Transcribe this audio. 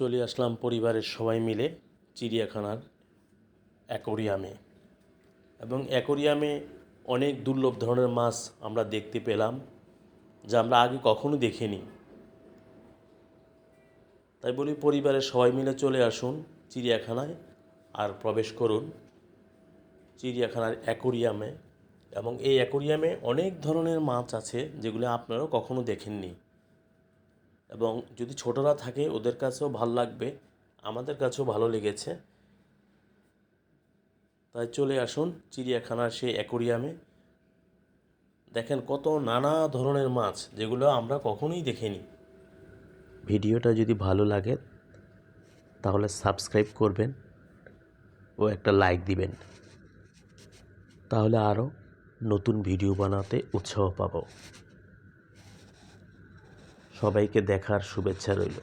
চলে আসলাম পরিবারের সবাই মিলে চিড়িয়াখানার অ্যাকোরিয়ামে। এবং অ্যাকোরিয়ামে অনেক দুর্লভ ধরনের মাছ আমরা দেখতে পেলাম, যা আমরা আগে কখনো দেখিনি। তাই বলি পরিবারের সবাই মিলে চলে আসুন চিড়িয়াখানায় আর প্রবেশ করুন চিড়িয়াখানার অ্যাকোরিয়ামে। এবং এই অ্যাকোরিয়ামে অনেক ধরনের মাছ আছে যেগুলো আপনারাও কখনো দেখেননি। এবং যদি ছোটরা থাকে, ওদের কাছেও ভালো লাগবে। আমাদের কাছেও ভালো লেগেছে। তাই চলে আসুন চিড়িয়াখানার সেই অ্যাকোরিয়ামে। দেখেন কত নানা ধরনের মাছ, যেগুলো আমরা কখনোই দেখিনি। ভিডিওটা যদি ভালো লাগে, তাহলে সাবস্ক্রাইব করবেন ও একটা লাইক দিবেন। তাহলে আরও নতুন ভিডিও বানাতে উৎসাহ পাবো। সবাইকে দেখার শুভেচ্ছা রইল।